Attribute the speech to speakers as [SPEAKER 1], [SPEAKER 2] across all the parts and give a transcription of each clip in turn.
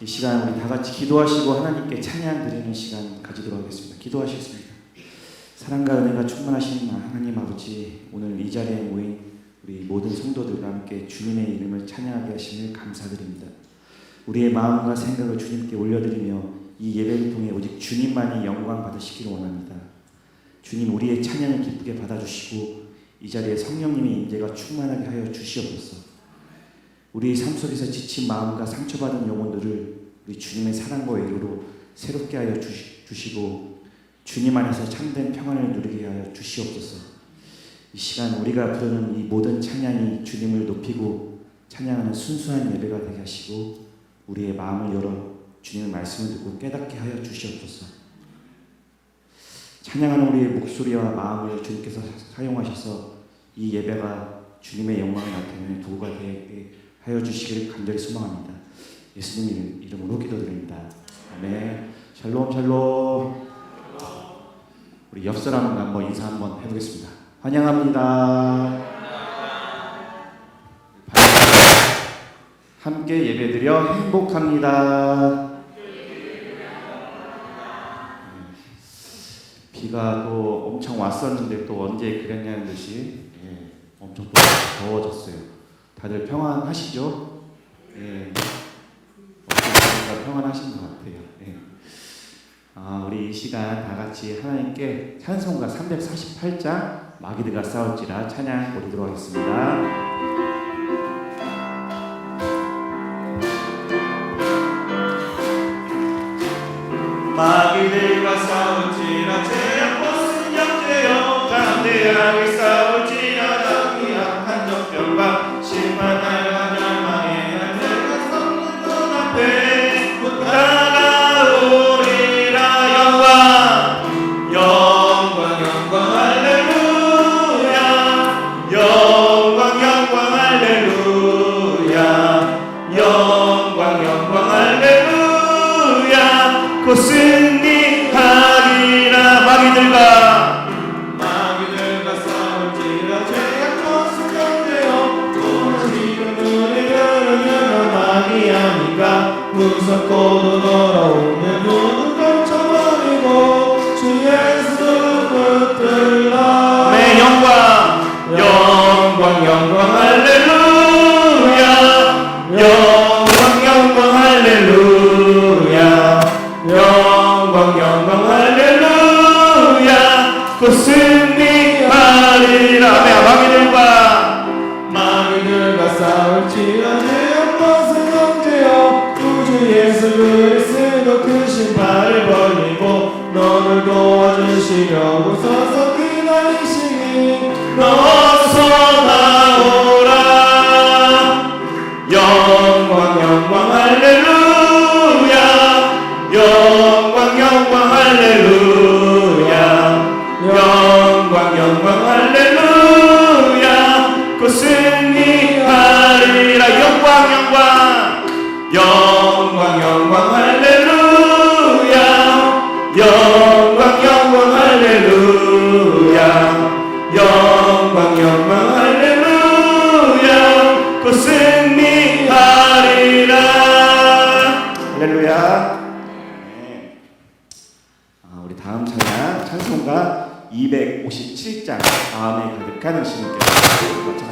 [SPEAKER 1] 이 시간 우리 다 같이 기도하시고 하나님께 찬양 드리는 시간 가지도록 하겠습니다. 기도하시겠습니다. 사랑과 은혜가 충만하신 하나님 아버지 오늘 이 자리에 모인 우리 모든 성도들과 함께 주님의 이름을 찬양하게 하심을 감사드립니다. 우리의 마음과 생각을 주님께 올려드리며 이 예배를 통해 오직 주님만이 영광 받으시기를 원합니다. 주님 우리의 찬양을 기쁘게 받아주시고 이 자리에 성령님의 임재가 충만하게 하여 주시옵소서. 우리 삶 속에서 지친 마음과 상처받은 영혼들을 우리 주님의 사랑과 위로로 새롭게 하여 주시, 주시고 주님 안에서 참된 평안을 누리게 하여 주시옵소서. 이 시간 우리가 부르는 이 모든 찬양이 주님을 높이고 찬양하는 순수한 예배가 되게 하시고 우리의 마음을 열어 주님의 말씀을 듣고 깨닫게 하여 주시옵소서. 찬양하는 우리의 목소리와 마음을 주님께서 사용하셔서 이 예배가 주님의 영광을 나타내는 도구가 되게 하여 주시기를 간절히 소망합니다. 예수님 이름으로 기도드립니다. 아멘. 샬롬 샬롬. 우리 옆 사람 한번 인사 한번 해보겠습니다. 환영합니다. 함께 예배드려 행복합니다. 비가 또 엄청 왔었는데 또 언제 그랬냐는 듯이 예, 엄청 또 더워졌어요. 다들 평안하시죠? 예, 어떻게 평안하신 것 같아요. 예. 아, 우리 이 시간 다 같이 하나님께 찬송가 348장 마귀들과 싸울지라 찬양 드리도록 하겠습니다. 마귀들과 싸울지라 영광 영광 할렐루야. 영광 영광 할렐루야. 영광 영광 할렐루야. 영광 영광 마음에 가득한 예수님께서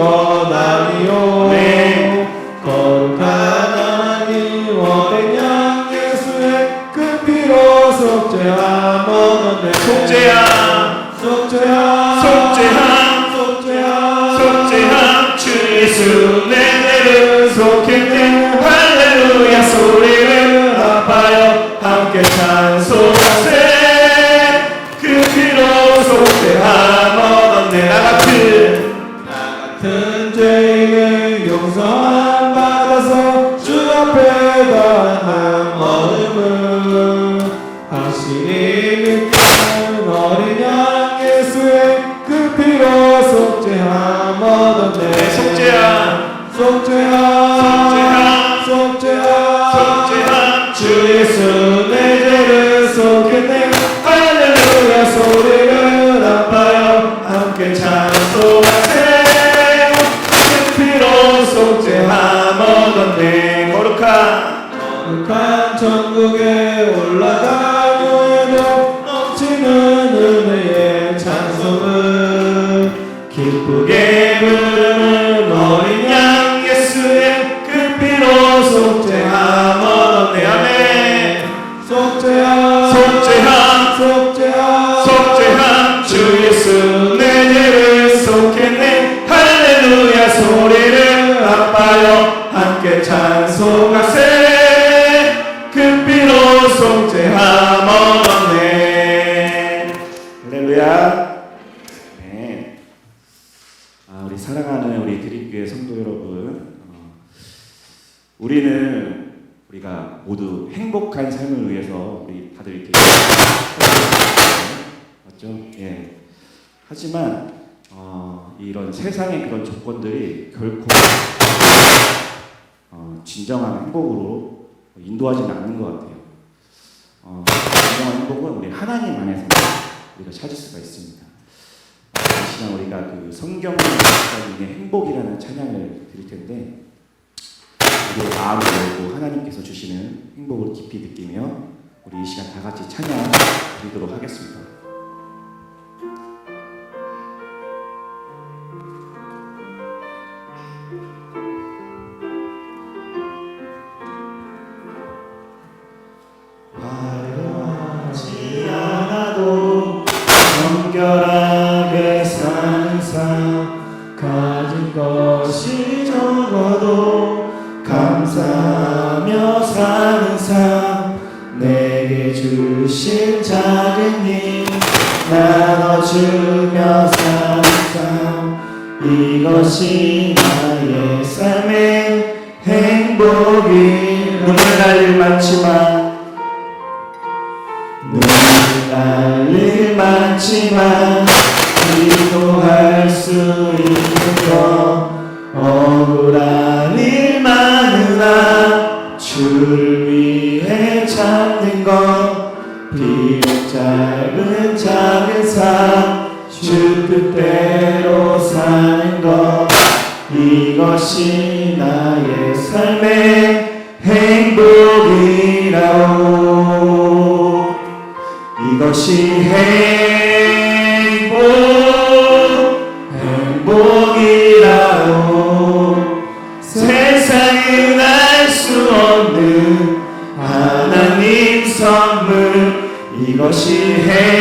[SPEAKER 1] 떠나리요 네. 거룩한 하나님 어린 양 예수의 그 피로 속죄함 얻었네. 속죄함. 속죄함. 속죄함.
[SPEAKER 2] 속죄함. 속죄함. 주 예수 내 내를 속했네 할렐루야 소리를 아파요 함께 찬 속죄함. 속죄함. 속죄함. 주 예수 내 죄를 속했네. 할렐루야. 소리를 아파요. 함께 찬송하세. 그 피로 속죄함 얻었네.
[SPEAKER 1] 할렐루야. 네. 아, 우리 사랑하는 우리 드림교회 성도 여러분, 어, 우리는 우리가 모두 행복한 삶을 위해서 우리 다들 이렇게 맞죠? 예. 하지만 어, 이런 세상의 그런 조건들이 결코 어, 진정한 행복으로 인도하지는 않는 것 같아요. 어, 진정한 행복은 우리 하나님 안에서 우리가 찾을 수가 있습니다. 어, 이 시간 우리가 그 있는 행복이라는 찬양을 드릴 텐데 우리의 마음을 열고 하나님께서 주시는 행복을 깊이 느끼며 우리 이 시간 다 같이 찬양 드리도록 하겠습니다.
[SPEAKER 2] 정결하게 사는 삶 가진 것이 주신 작은 일 나눠주며 삶 이것이 나의 삶의 행복이 눈물 날일 많지만 눈물 날일 많지만 비록 짧은 작은 삶주 뜻대로 사는 것 이것이 나의 삶의 행복이라오. 이것이 행복 이것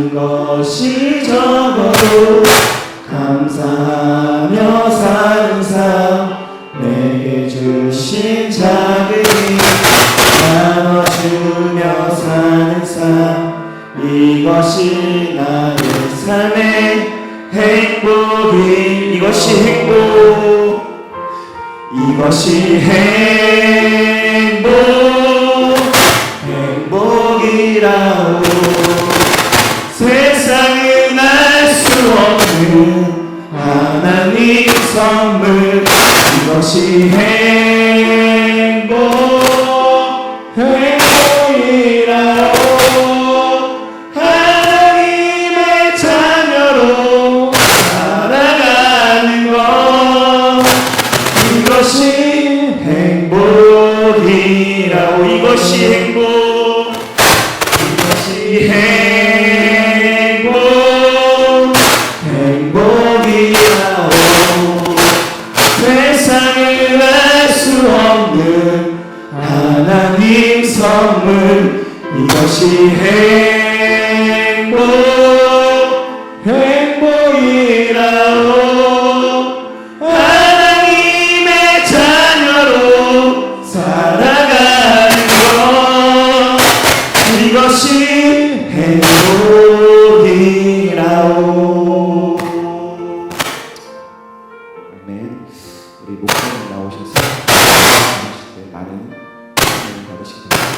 [SPEAKER 2] 가진 것이 적어도 감사하며 사는 삶 내게 주신 작은 일 나눠주며 사는 삶 이것이 나의 삶의 행복이 이것이 행복 이것이 행복 선물
[SPEAKER 3] 이것이 행복